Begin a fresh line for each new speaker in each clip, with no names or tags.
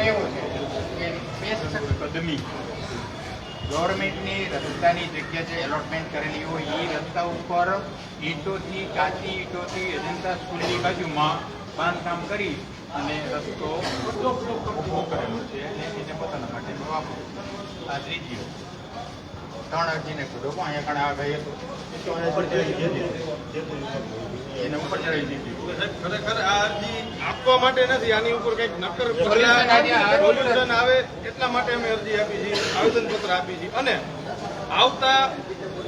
એવો છે કે બેસક કદમી ગવર્મેન્ટની રસ્તાની જગ્યા જે એલોટમેન્ટ કરેલી હોય એ રસ્તા ઉપર ઈંટોથી, કાચી ઈંટોથી અજંતા સ્કૂલની બાજુમાં બાંધકામ કરી અને રસ્તો ઊભો કરેલો છે એને પોતાના માટે વાપરો આ ત્રીજી ત્રણ અરજીને પણ અહીંયા કણ આ ગઈ હતો. એને ઉપર ચડાવી દીધી.
ખરેખર આ અરજી આપવા માટે નથી આની ઉપર કંઈક નક્કર આવે એટલા માટે અમે અરજી આપી છે આવેદનપત્ર આપી છે અને આવતા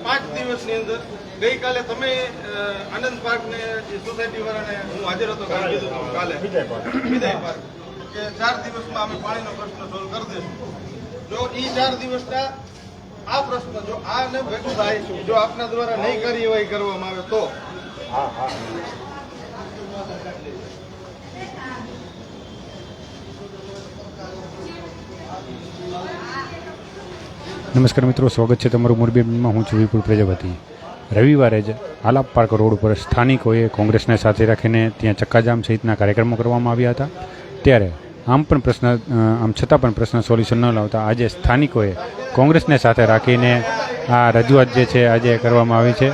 પાંચ દિવસની અંદર ગઈકાલે તમે આનંદ પાર્ક ને સોસાયટી વાળાને હું હાજર હતો કાલે વિદાય પાર્ક. કે ચાર દિવસમાં અમે પાણીનો પ્રશ્ન સોલ્વ કરી દઈશું જો ઈ ચાર દિવસના આ પ્રશ્ન જો આને ભેગું થાય જો આપના દ્વારા નહીં કરી હોય કરવામાં આવે તો?
નમસ્કાર મિત્રો સ્વાગત છે તમારું મોરબીમાં. હું છું વિપુલ પ્રજાપતિ. રવિવારે જ આલાપ પાર્ક રોડ ઉપર સ્થાનિકોએ કોંગ્રેસને સાથે રાખીને ત્યાં ચક્કાજામ સહિતના કાર્યક્રમો કરવામાં આવ્યા હતા. ત્યારે આમ પણ પ્રશ્ન આમ છતાં પણ પ્રશ્ન સોલ્યુશન ન લાવતા. આજે સ્થાનિકોએ કોંગ્રેસને સાથે રાખીને આ રજૂઆત જે છે આજે કરવામાં આવી છે.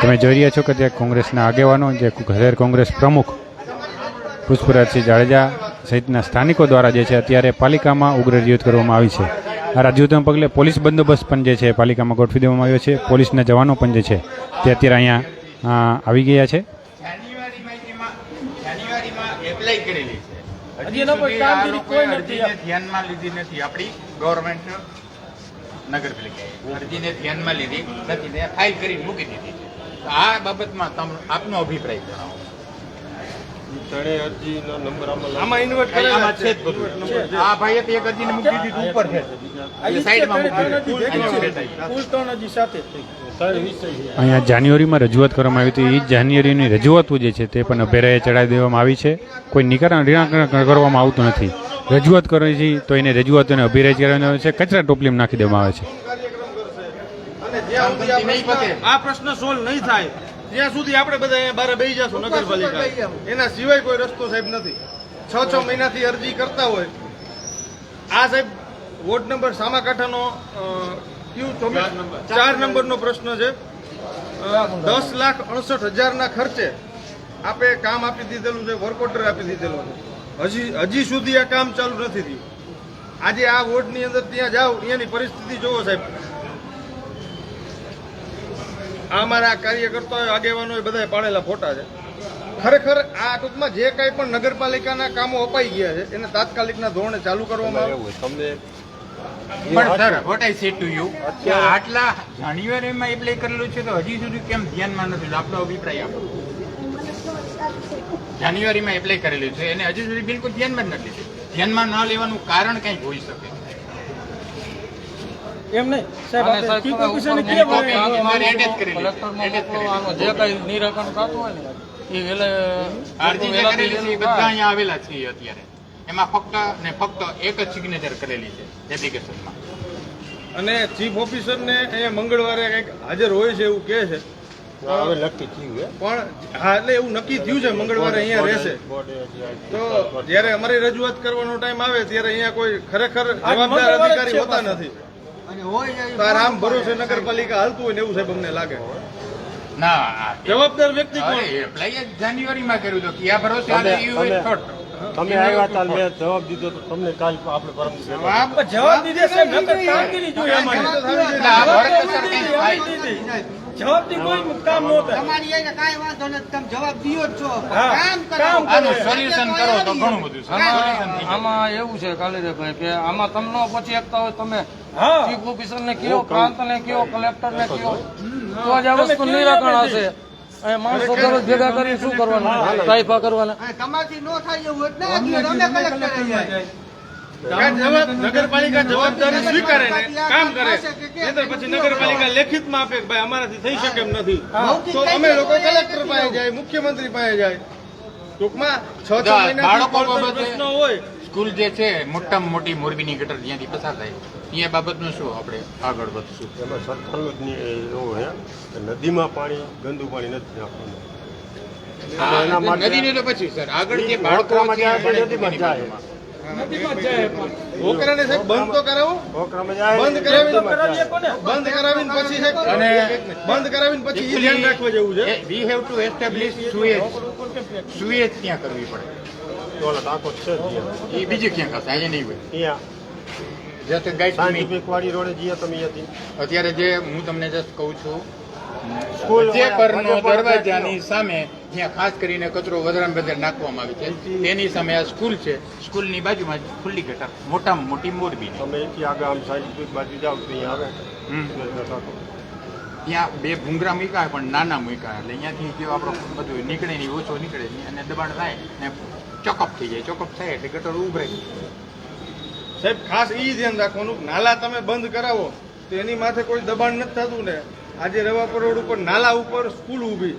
તમે જોઈ રહ્યા છો કે ત્યાં કોંગ્રેસના આગેવાનો, જે ઘરેર કોંગ્રેસ પ્રમુખ પુષ્પરાજસિંહ જાડેજા સહિતના સ્થાનિકો દ્વારા જે છે અત્યારે પાલિકામાં ઉગ્ર રજૂઆત કરવામાં આવી છે. આ રજૂઆતના પગલે પોલીસ બંદોબસ્ત પણ જે છે પાલિકામાં ગોઠવી દેવામાં આવ્યો છે. પોલીસના જવાનો પણ જે છે તે અત્યારે અહીંયા આવી ગયા છે.
જાન્યુઆરીમાં જાન્યુઆરીમાં એપ્લાય કરેલી છે.
હજી
સુધી આ લોકોએ અરજીને ધ્યાનમાં લીધી નથી. આપણી ગવર્મેન્ટ નગરપાલિકાએ અરજીને ધ્યાનમાં લીધી નથી ને ફાઇલ કરીને મૂકી દીધી છે. આ બાબતમાં તમ આપનો અભિપ્રાય જણાવો.
આમાં ઇન્વર્ટ
કઈ આમાં
જ
છે
છે.
આ ભાઈએ તો એક અરજીને મૂકી દીધી ઉપર છે. સાઈડમાં મૂકી દીધી.
ભેગું
બેઠા
છે. કુલ ત્રણ હજી સાથે જ થઈ.
અહીંયા જાન્યુઆરીમાં રજૂઆત કરવામાં આવી હતી. એ જાન્યુઆરીની રજૂઆતો જે છે તે પણ અભેરાએ ચડાવી દેવામાં આવી છે. કોઈ નિકારણ નિરાકરણ કરવામાં આવતું નથી. રજૂઆત કરવી છે તો એને રજૂઆતોને અભિરાય કરવામાં આવે છે. કચરા ટોપલીમાં નાખી દેવામાં આવે છે.
આ પ્રશ્ન-. સોલ્વ નહીં થાય. ત્યાં સુધી આપણે બધા અહીંયા બહાર બેસી જશું નગરપાલિકા એના સિવાય કોઈ રસ્તો સાહેબ નથી. છ છ મહિનાથી અરજી કરતા હોય. આ સાહેબ વોર્ડ નંબર સામાકાંઠાનો અ, કયું ચોવીસ ચાર નંબરનો પ્રશ્ન છે. દસ લાખ અડસઠ હજારના ખર્ચે આપે કામ આપી દીધેલું છે વર્ક ઓર્ડર આપી દીધેલું છે. હજી હજી સુધી આ કામ ચાલુ નથી થયું. આજે આ વોર્ડની અંદર ત્યાં જાઓ અહીંયાની પરિસ્થિતિ જોવો સાહેબ. આ અમારા કાર્યકર્તાઓ આગેવાનો એ બધા પાડેલા ફોટા છે. ખરેખર આ ટૂંકમાં જે કાંઈ પણ નગરપાલિકાના કામો અપાઈ ગયા છે એને તાત્કાલિકના ધોરણે ચાલુ કરવામાં આવે
પણ સર વોટ આઈ સે ટુ યુ કે આટલા જાન્યુઆરીમાં એપ્લાય કરેલું છે તો હજી સુધી કેમ ધ્યાનમાં નથી આપણો અભિપ્રાય આપો. જાન્યુઆરીમાં એપ્લાય કરેલું છે એને હજી સુધી બિલકુલ ધ્યાનમાં જ નથી ધ્યાનમાં ન લેવાનું કારણ કંઈક હોઈ શકે.
એમ નહીં. સાહેબ
જે કઈ નિરાકરણ થતું હોય ને એ વેલે
અરજી જે
વેલાથી
કરેલી છે એ
વેલું
બધા અહીંયા આવેલા છે અત્યારે. એમાં ફક્ત ને ફક્ત એક જ સિગ્નેચર કરેલી છે એપ્લિકેશનમાં
અને ચીફ ઓફિસરને અહીંયા મંગળવારે કંઈક હાજર હોય છે એવું કહે છે. પણ હા એટલે એવું નક્કી થયું છે મંગળવારે અહીંયા રહેશે. તો જ્યારે અમારી રજૂઆત કરવાનો ટાઈમ આવે ત્યારે અહીંયા કોઈ ખરેખર જવાબદાર અધિકારી હોતા નથી. તો આ રામ ભરોસે નગરપાલિકા હાલતું હોય ને એવું સાહેબ અમને લાગે.
ના
જવાબદાર વ્યક્તિ કોણ?
એપ્લાય જાન્યુઆરીમાં કર્યું તો ક્યાં ભરોસે
તમે આવ્યા હતા મેં જવાબ દીધો તો તમને કાલ આપણે પરમ
જવાબ
જવાબ દીધે છે નકર કામગીરી જોઈએ અમારે
જવાબ.
જવાબથી કોઈ કામ ન થાય
તમારી એને કાંઈ વાંધો નથી. તમે જવાબ દિયો જ છો. કામ કરો.
કામ કરો.
આનું સોલ્યુશન કરો તો ઘણું બધું છે.
આમાં
થઈ જાય.
આમાં એવું છે કાલિદાભાઈ કે આમાં તમને પછી એકતા હોય તમે ચીફ ઓફિસર ને કયો પ્રાંત ને કયો કલેક્ટર ને કયો તો જ આ વસ્તુ નિરાકરણ હશે માણસો દરરોજ ભેગા કરી શું કરવાના? તાઇફા કરવાના?
તમારથી નો થાય એવું એટલે કલેક્ટર જાય.
આ જવાબ નગરપાલિકા જવાબદારી સ્વીકારે ને કામ કરે. નહીંતર પછી નગરપાલિકા લેખિતમાં આપે ભાઈ અમારાથી થઈ શકે એમ નથી. તો અમે લોકો કલેક્ટર પાસે જાય મુખ્યમંત્રી પાસે જાય. ટૂંકમાં છ
બાબતે-
પ્રશ્નો હોય
સ્કૂલ જે છે મોટામાં મોટી મોરબીની ગટર જ્યાંથી પસાર થાય. ત્યાં બાબતનું શું આપણે આગળ વધશું?
એમાં સરકારનું જ એવું છે કે નદીમાં પાણી ગંદુ પાણી નથી નાખવાનું.
નદીને તો પછી સર. આગળ જે બાળકો
નદીમાં જાય.
બાજુમાં.
નદીમાં જાય પણ.
છોકરાને સાહેબ બંધ તો કરાવો. બંધ બંધ કરાવીને પછી સાહેબ
અને
બંધ કરાવીને પછી ધ્યાન રાખવા જેવું છે?
We have to establish sewage sewage ત્યાં કરવી પડે.
ઓલા ટાંકો છે જ.
એ બીજી ક્યાંક હશે અહીંયા નહીં હોય.
અહીંયા
જસ્ટ ગાઈડ ટુ મી
રોડે જઈએ તમે અહીંયાથી.
અત્યારે જે હું તમને જસ્ટ કહું છું
સ્કૂલ
જે પરનો દરવાજાની સામે જ્યાં ખાસ કરીને કચરો વધારે વધારે નાખવામાં આવે છે તેની સામે આ સ્કૂલ છે. સ્કૂલની બાજુમાં ખુલ્લી ગટર મોટામાં મોટી મોરબી
તમે અહીંથી આગળ આમ સાયન્ટિફિક બાજુ જાઓ તો અહીંયા આવે.
ત્યાં બે ભૂંગરા મૂક્યા પણ નાના મૂક્યા એટલે અહીંયાથી જે આપણો બધું નીકળે નહીં ઓછો નીકળે અને દબાણ થાય ને ચોકઅપ થઈ જાય. ચોકઅપ થાય એટલે ગટર ઉભરાય
સાહેબ, ખાસ ઈ ધ્યાન રાખવાનું નાલા તમે બંધ કરાવો, તો એની માથે કોઈ દબાણ નથી થતું ને. આજે રવાપર રોડ ઉપર નાલા ઉપર સ્કૂલ ઊભી.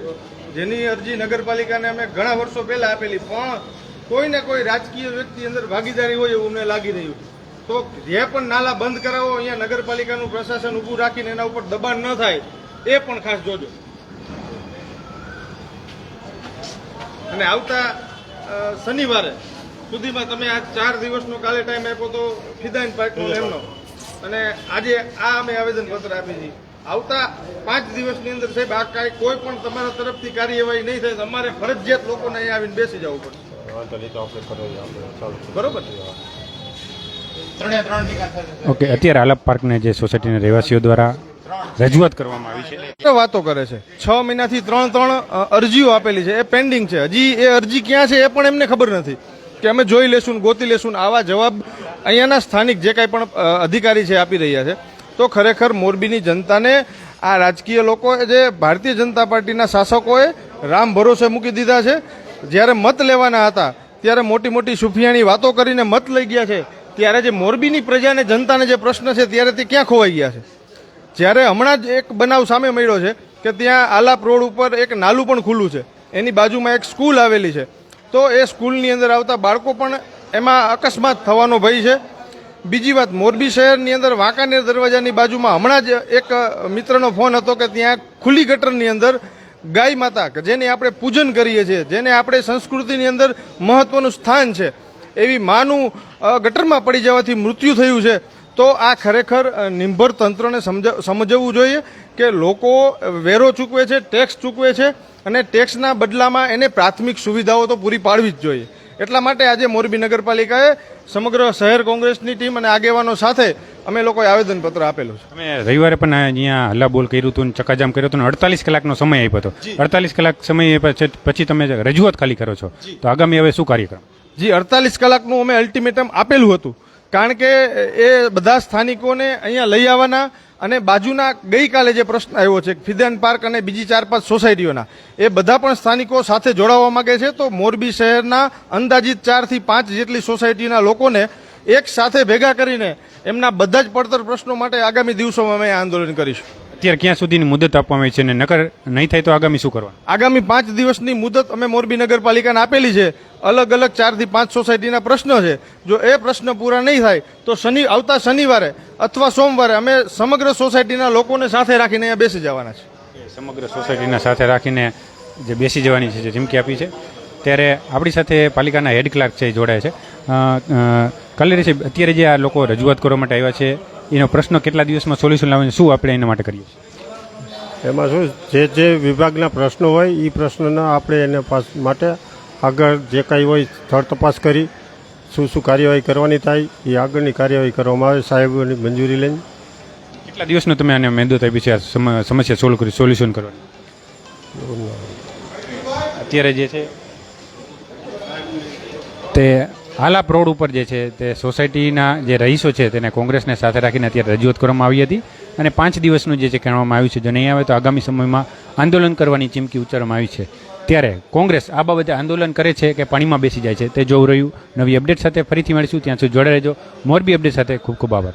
જેની અરજી નગરપાલિકાને અમે ઘણા વર્ષો પહેલા આપેલી, પણ કોઈ ને કોઈ રાજકીય વ્યક્તિ અંદર ભાગીદારી હોય એવું અમને લાગી રહ્યું. તો જે પણ નાલા બંધ કરાવો, અહીંયા નગરપાલિકાનું પ્રશાસન ઊભું રાખીને એના ઉપર દબાણ ન થાય. એ પણ ખાસ જોજો. અને આવતા શનિવારે સુધીમાં તમે આ ચાર દિવસનો કાલે ટાઈમ આપ્યો તો ફિદાઈન પાર્કનો ને એમનો. અને આજે આ અમે આવેદનપત્ર આપી છીએ આવતા પાંચ દિવસની અંદર સાહેબ આ કાંઈ કોઈ પણ તમારા તરફથી કાર્યવાહી નહીં થાય તો અમારે ફરજિયાત લોકોને અહીંયા આવીને બેસી જવું પડશે. બરોબર.
ત્રણ
ઓકે અત્યારે આલાપ પાર્કને જે સોસાયટીના રહેવાસીઓ દ્વારા રજૂઆત કરવામાં આવી છે.
વાતો કરે છે? છ મહિનાથી ત્રણ ત્રણ અરજીઓ આપેલી છે. એ પેન્ડિંગ છે. હજી એ અરજી ક્યાં છે એ પણ એમને ખબર નથી. કે અમે જોઈ લેશું ગોતી લેશું આવા જવાબ અહીંયાના સ્થાનિક જે કાંઈ પણ અધિકારી છે આપી રહ્યા છે. તો ખરેખર મોરબીની જનતાને આ રાજકીય લોકો જે ભારતીય જનતા પાર્ટીના શાસકોએ રામ ભરોસે મૂકી દીધા છે. જ્યારે મત લેવાના હતા, ત્યારે મોટી મોટી સુફિયાની વાતો કરીને મત લઈ ગયા છે. ત્યારે જે મોરબીની પ્રજાને જનતાને જે પ્રશ્ન છે, ત્યારે તે ક્યાં ખોવાઈ ગયા છે? જ્યારે હમણાં જ એક બનાવ સામે મળ્યો છે કે ત્યાં આલાપ રોડ ઉપર એક નાલું પણ ખુલ્લું છે. એની બાજુમાં એક સ્કૂલ આવેલી છે. તો એ સ્કૂલની અંદર આવતા બાળકો પણ એમાં અકસ્માત થવાનો ભય છે. બીજી વાત, મોરબી શહેરની અંદર વાંકાનેર દરવાજાની બાજુમાં હમણાં જ એક મિત્રનો ફોન હતો કે ત્યાં ખુલ્લી ગટરની અંદર ગાય માતા, કે જેને આપણે પૂજન કરીએ છીએ, જેને આપણે સંસ્કૃતિની અંદર મહત્વનું સ્થાન છે, એવી માનું ગટરમાં પડી જવાથી મૃત્યુ થયું છે. તો આ ખરેખર નિંભર તંત્રને સમજ- સમજવું જોઈએ કે લોકો વેરો ચૂકવે છે ટેક્સ ચૂકવે છે અને ટેક્સના બદલામાં એને પ્રાથમિક સુવિધાઓ તો પૂરી પાડવી જ જોઈએ. એટલા માટે આજે મોરબી નગરપાલિકાએ સમગ્ર શહેર કોંગ્રેસની ટીમ અને આગેવાનો સાથે અમે લોકોએ આવેદનપત્ર આપેલું છે.
અમે રવિવારે પણ અહીંયા હલ્લાબોલ કર્યું હતું ને ચક્કાજામ કર્યો હતો અડતાલીસ કલાકનો સમય આપ્યો હતો. અડતાલીસ કલાક સમય આપ્યા છે પછી તમે રજૂઆત ખાલી કરો છો. તો આગામી હવે શું કાર્યક્રમ?
જી અડતાલીસ કલાકનું અમે અલ્ટિમેટમ આપેલું હતું. કારણ કે એ બધા સ્થાનિકોને અહીંયા લઈ આવવાના અને બાજુના ગઈકાલે જે પ્રશ્ન આવ્યો છે ફિદેન પાર્ક અને બીજી ચાર પાંચ સોસાયટીઓના એ બધા પણ સ્થાનિકો સાથે જોડાવા માંગે છે. તો મોરબી શહેરના અંદાજિત ચારથી પાંચ જેટલી સોસાયટીના લોકોને એક સાથે ભેગા કરીને એમના બધા જ પડતર પ્રશ્નો માટે આગામી દિવસોમાં અમે આંદોલન કરીશું.
અત્યારે ક્યાં સુધીની મુદત આપવામાં આવી છે ને નકર નહીં થાય તો આગામી શું કરવા
આગામી પાંચ દિવસની મુદત અમે મોરબી નગરપાલિકાને આપેલી છે. અલગ અલગ ચારથી પાંચ સોસાયટીના પ્રશ્નો છે. જો એ પ્રશ્ન પૂરા નહીં થાય તો શનિ આવતા શનિવારે અથવા સોમવારે અમે સમગ્ર સોસાયટીના લોકોને સાથે રાખીને અહીંયા બેસી જવાના છે.
સમગ્ર સોસાયટીના સાથે રાખીને જે બેસી જવાની છે જે ધમકી આપી છે. ત્યારે આપણી સાથે પાલિકાના હેડ ક્લાર્ક છે એ જોડાય છે. કલેરી સાહેબ અત્યારે જે આ લોકો રજૂઆત કરવા માટે આવ્યા છે એનો પ્રશ્ન કેટલા દિવસમાં સોલ્યુશન લાવીને શું આપણે એના માટે કરીએ છીએ?
એમાં શું જે જે વિભાગના પ્રશ્નો હોય એ પ્રશ્નના આપણે એને પાસ માટે આગળ જે કાંઈ હોય સ્થળ તપાસ કરી શું શું કાર્યવાહી કરવાની થાય એ આગળની કાર્યવાહી કરવામાં આવે. સાહેબોની મંજૂરી લઈને.
કેટલા દિવસનો તમે આને મેદત આપી છે આ સમસ્યા સોલ્વ કરી સોલ્યુશન કરવાની? અત્યારે જે છે તે હાલાપ રોડ ઉપર જે છે તે સોસાયટીના જે રહીશો છે તેને કોંગ્રેસને સાથે રાખીને અત્યારે રજૂઆત કરવામાં આવી હતી. અને પાંચ દિવસનું જે છે કહેવામાં આવ્યું છે જો નહીં આવે તો આગામી સમયમાં આંદોલન કરવાની ચીમકી ઉચ્ચારવામાં આવી છે. ત્યારે કોંગ્રેસ આ બાબતે આંદોલન કરે છે કે પાણીમાં બેસી જાય છે. તે જોવું રહ્યું. નવી અપડેટ સાથે ફરીથી મળીશું. ત્યાં સુધી જોડે રહેજો. મોરબી અપડેટ સાથે ખૂબ ખૂબ આભાર.